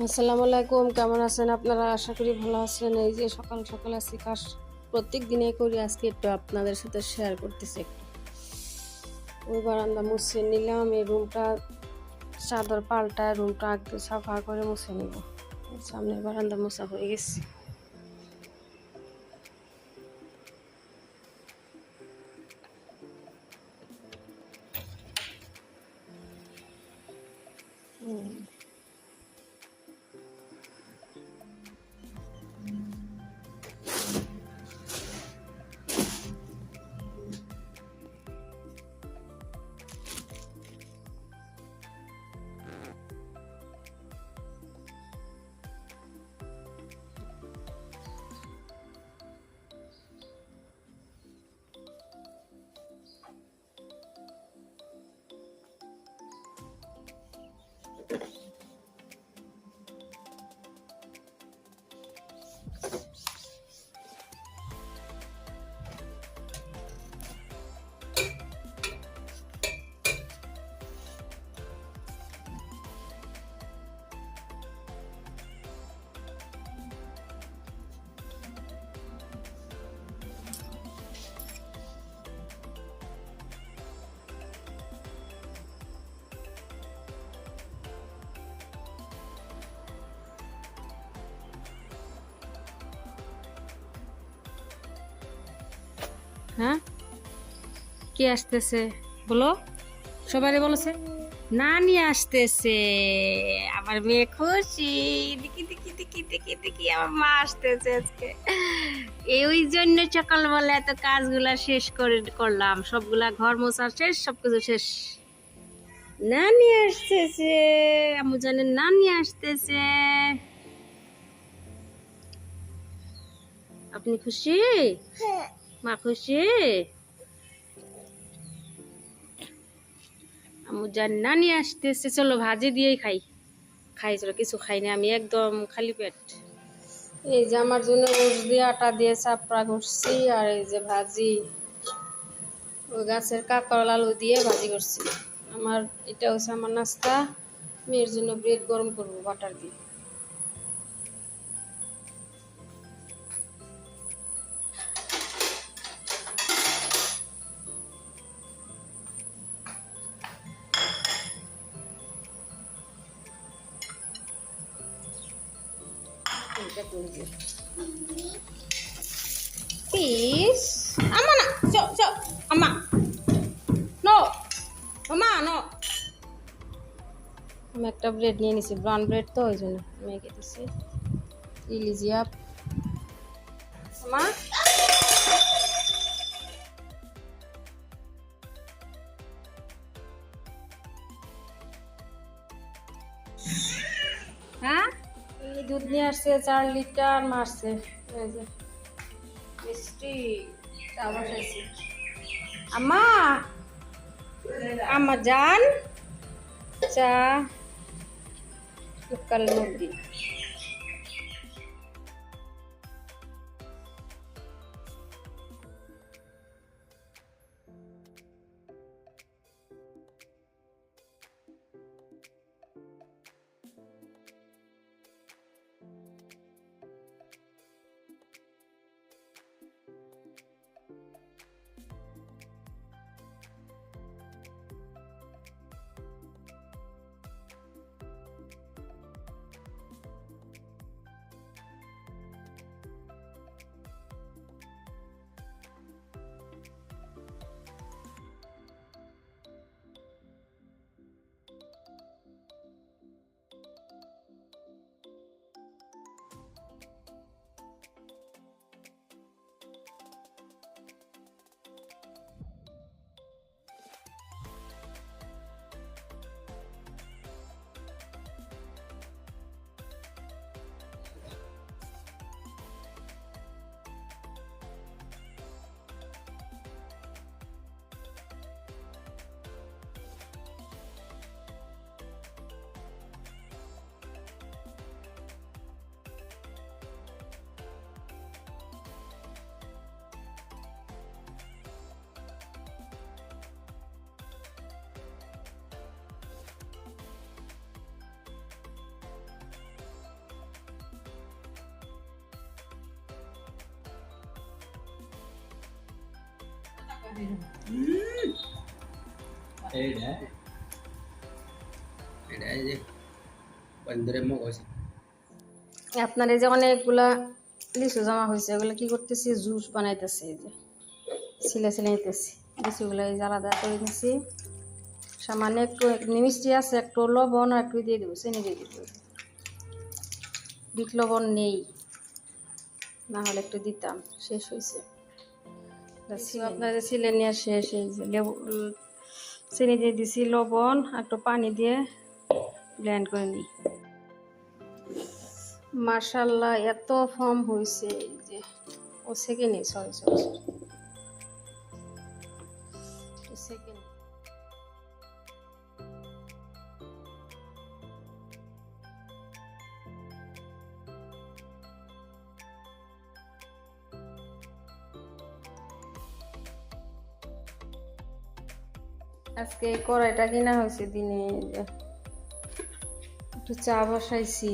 আসসালামু আলাইকুম, কেমন আছেন আপনারা? আশা করি ভালো আছেন। এই যে সকাল সকাল আছি, কাজ প্রত্যেক দিনে করি। আজকে একটু আপনাদের সাথে শেয়ার করতেছি একটু। ওই বারান্দা মুছে নিলাম, এই রুমটা চাদর পাল্টায় রুমটা একটু সাফা করে মুছে নিব। সামনের বারান্দা মোছা হয়ে গেছে। হ্যাঁ? কে আসতেছে? বলো। সবাই বলেছে, নানি আসতেছে। আমার মেয়ে খুশি। দেখি দেখি দেখি দেখি দেখি, আমার মা আসতেছে আজকে। এই ওই জন্য সকালবেলা এত কাজগুলা শেষ করে, করলাম। সবগুলা ঘর মোছা শেষ, সবকিছু শেষ। নানি আসতেছে। আমু জানেন নানি আসতেছে। আপনি খুশি? মা খুশি আমু জান নানি আসতেছে চলো ভাজি দিয়েই খাই খাই চলো কিছু খাই না আমি একদম খালি পেট এই যে আমার জন্য রোজ দিয়ে আটা দিয়ে চাপড়া করছি আর এই যে ভাজি ওই গাছের কাকড় আলু দিয়ে ভাজি করছি আমার এটা হচ্ছে আমার নাস্তা মেয়ের জন্য ব্রেড গরম করব বাটার দিয়ে Please. Ama nak. Cok, cok. Ama. No. Mama, no. আমি একটা ব্রেড নিয়ে নিছি ব্রাউন ব্রেড তো ওই জন্য মেখে দিছি ইলিজিয়া মা দুধ নিয়ে আসছে, চার লিটার মারছে। মিষ্টি চা বসাইছি আম্মা আম্মা জান চা লোকাল মুরগি। আপনার এই যে অনেকগুলা লিচু জমা হয়েছে ওগুলো কি করতেছি? জুস বানাইতেছি এই যে। ছিলে ছিলে নিতেছি। লিচুগুলো এই যে আলাদা করে নিছি। সামান্য একটু মিষ্টি আছে, একটু লবণ আর একটু দিয়ে দেবো, চিনি দিয়ে দেবো। বিট লবণ নেই। না হলে একটু দিতাম, শেষ হয়েছে। আপনার সিলে নিয়ে শেষ এই যে লেবু চিনি দিয়ে দিছি লবণ আর একটু পানি দিয়ে ব্লেন্ড করে নিই মার্শাল্লাহ এত ফর্ম হয়েছে যে ও সেকেন্ড সরি সরি সরি আজকে কড়াইটা কিনা হয়েছে দিনে, একটু চা বসাইছি।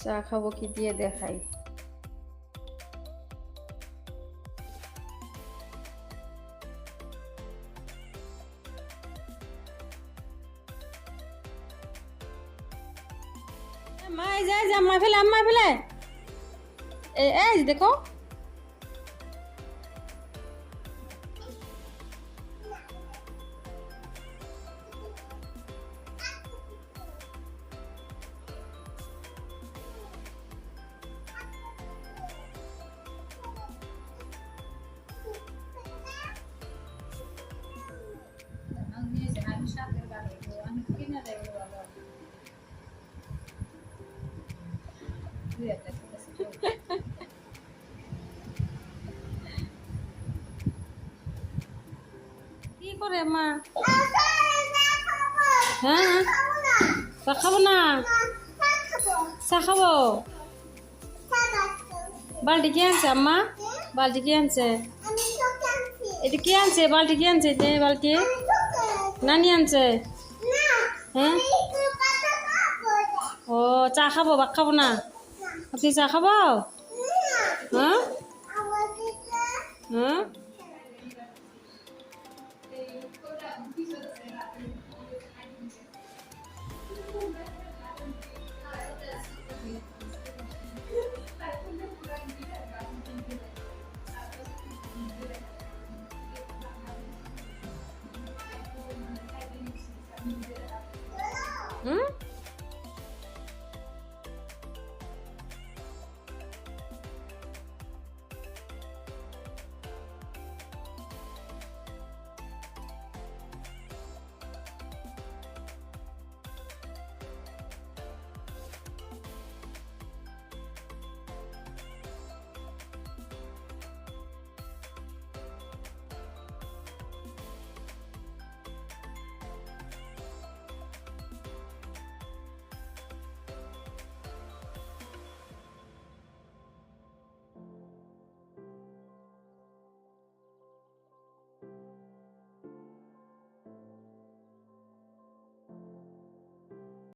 চা খাব কি দিয়ে দেখাই। মা এই যে এই যে আম্মা ফেলে আম্মা ফেলে। এই দেখো। করে মা। হ্যাঁ? চা খাব না? চা খাব? বালটি কি আনছে আম্মা? বালটি কি আনছে? এটা কি আনছে? বালটি কি আনছে? যে বালটি? নানি আনছে? হ্যাঁ? ও চা খাব ভাত খাব না? আপনি চা খাব? হ্যাঁ? হ্যাঁ?